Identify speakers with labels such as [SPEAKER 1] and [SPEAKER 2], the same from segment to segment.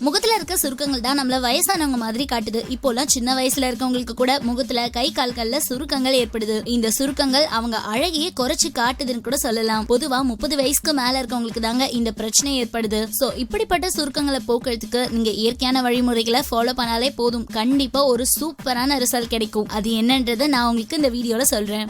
[SPEAKER 1] முகத்துல இருக்க சுருக்கங்கள் தான் நம்மள வயசானவங்க மாதிரி காட்டுது. இப்போலாம் சின்ன வயசுல இருக்கவங்களுக்கு கூட முகத்துல கை கால்கள்ல சுருக்கங்கள் ஏற்படுது. இந்த சுருக்கங்கள் அவங்க அழகையே குறைச்சு காட்டுதுன்னு கூட சொல்லலாம். பொதுவா முப்பது வயசுக்கு மேல இருக்கவங்களுக்கு தாங்க இந்த பிரச்சனை ஏற்படுது. சோ இப்படிப்பட்ட சுருக்கங்களை போக்குறதுக்கு நீங்க இயற்கையான வழிமுறைகளை ஃபாலோ பண்ணாலே போதும். கண்டிப்பா ஒரு சூப்பரான ரிசல்ட் கிடைக்கும். அது என்னன்றதை நான் உங்களுக்கு இந்த வீடியோல சொல்றேன்.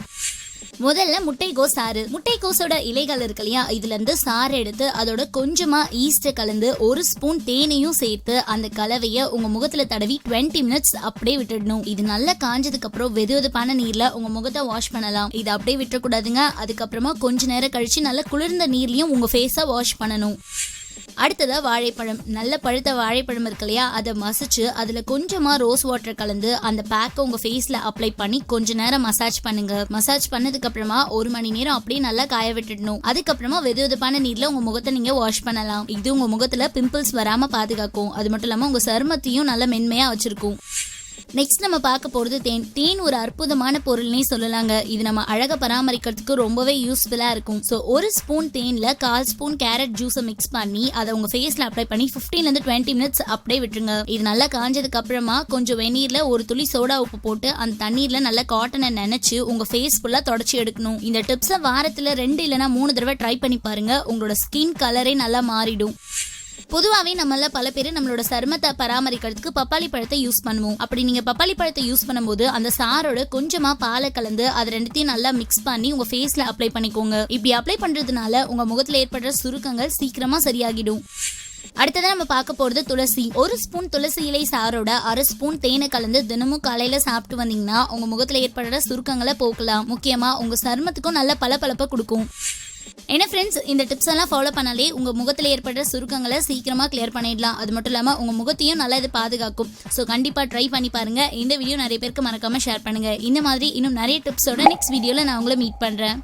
[SPEAKER 1] முதல்ல முட்டைக்கோஸ் சாறு. முட்டைக்கோஸோட இலைகள் இருக்கு இல்லையா? இதுல இருந்து சாறு எடுத்து அதோட கொஞ்சமா ஈஸ்ட் கலந்து ஒரு ஸ்பூன் தேனையும் சேர்த்து அந்த கலவைய உங்க முகத்துல தடவி 20 மினிட்ஸ் அப்படியே விட்டுடணும். இது நல்லா காஞ்சதுக்கு அப்புறம் வெது வெதுப்பான நீர்ல உங்க முகத்தை வாஷ் பண்ணலாம். இது அப்படியே விட்டுறக்கூடாதுங்க. அதுக்கப்புறமா கொஞ்ச நேரம் கழிச்சு நல்லா குளிர்ந்த நீர்லயும் உங்க ஃபேஸை வாஷ் பண்ணணும். அடுத்ததாக வாழைப்பழம். நல்ல பழுத்த வாழைப்பழம் இருக்கு இல்லையா? அதை மசிச்சு அதில் கொஞ்சமாக ரோஸ் வாட்டர் கலந்து அந்த பேக்கை உங்கள் ஃபேஸில் அப்ளை பண்ணி கொஞ்ச நேரம் மசாஜ் பண்ணுங்க. மசாஜ் பண்ணதுக்கு அப்புறமா ஒரு மணி நேரம் அப்படியே நல்லா காய விட்டுடணும். அதுக்கப்புறமா வெது வெதுப்பான நீரில் உங்கள் முகத்தை நீங்கள் வாஷ் பண்ணலாம். இது உங்கள் முகத்தில் பிம்பிள்ஸ் வராமல் பாதுகாக்கும். அது மட்டும் இல்லாமல் உங்கள் சருமத்தையும் நல்ல மென்மையாக வச்சிருக்கும். நெக்ஸ்ட் நம்ம பார்க்க போகிறது தேன். தேன் ஒரு அற்புதமான பொருள்னே சொல்லலாங்க. இது நம்ம அழக பராமரிக்கிறதுக்கு ரொம்பவே யூஸ்ஃபுல்லாக இருக்கும். ஸோ ஒரு ஸ்பூன் தேனில் கால் ஸ்பூன் கேரட் ஜூஸை மிக்ஸ் பண்ணி அதை உங்கள் ஃபேஸில் அப்ளை பண்ணி ஃபிஃப்டீன்லேருந்து டுவெண்ட்டி மினிட்ஸ் அப்படியே விட்டுருங்க. இது நல்லா காஞ்சதுக்கு அப்புறமா கொஞ்சம் வெந்நீரில் ஒரு துளி சோடா உப்பு போட்டு அந்த தண்ணீரில் நல்லா காட்டனை நினச்சி உங்கள் ஃபேஸ் ஃபுல்லாக தொடச்சி எடுக்கணும். இந்த டிப்ஸை வாரத்தில் ரெண்டு இல்லைன்னா மூணு தடவை ட்ரை பண்ணி பாருங்கள் உங்களோட ஸ்கின் கலரே நல்லா மாறிடும். பொதுவாகவே நம்மள பல பேர் நம்மளோட சருமத்தை பராமரிக்கிறதுக்கு பப்பாளி பழத்தை யூஸ் பண்ணுவோம். அப்படி நீங்க பப்பாளி பழத்தை யூஸ் பண்ணும்போது அந்த சாரோட கொஞ்சமா பாலை கலந்து அது ரெண்டுத்தையும் நல்லா மிக்ஸ் பண்ணி உங்க ஃபேஸ்ல அப்ளை பண்ணிக்கோங்க. இப்படி அப்ளை பண்றதுனால உங்க முகத்துல ஏற்படுற சுருக்கங்கள் சீக்கிரமா சரியாகிடும். அடுத்ததான் நம்ம பார்க்க போறது துளசி. ஒரு ஸ்பூன் துளசி இலை சாரோட அரை ஸ்பூன் தேனை கலந்து தினமும் காலையில சாப்பிட்டு வந்தீங்கன்னா உங்க முகத்துல ஏற்படுற சுருக்கங்களை போக்கலாம். முக்கியமா உங்க சருமத்துக்கும் நல்ல பளபளப்பை கொடுக்கும். ஏன்னா ஃப்ரெண்ட்ஸ் இந்த டிப்ஸ் எல்லாம் ஃபாலோ பண்ணாலே உங்க முகத்தில் ஏற்படுற சுருக்கங்களை சீக்கிரமா கிளியர் பண்ணிடலாம். அது மட்டும் இல்லாமல் உங்க முகத்தையும் நல்லா இது பாதுகாக்கும். ஸோ கண்டிப்பா ட்ரை பண்ணி பாருங்க. இந்த வீடியோ நிறைய பேருக்கு மறக்காம ஷேர் பண்ணுங்க. இந்த மாதிரி இன்னும் நிறைய டிப்ஸோட நெக்ஸ்ட் வீடியோவில் நான் உங்களை மீட் பண்ணுறேன்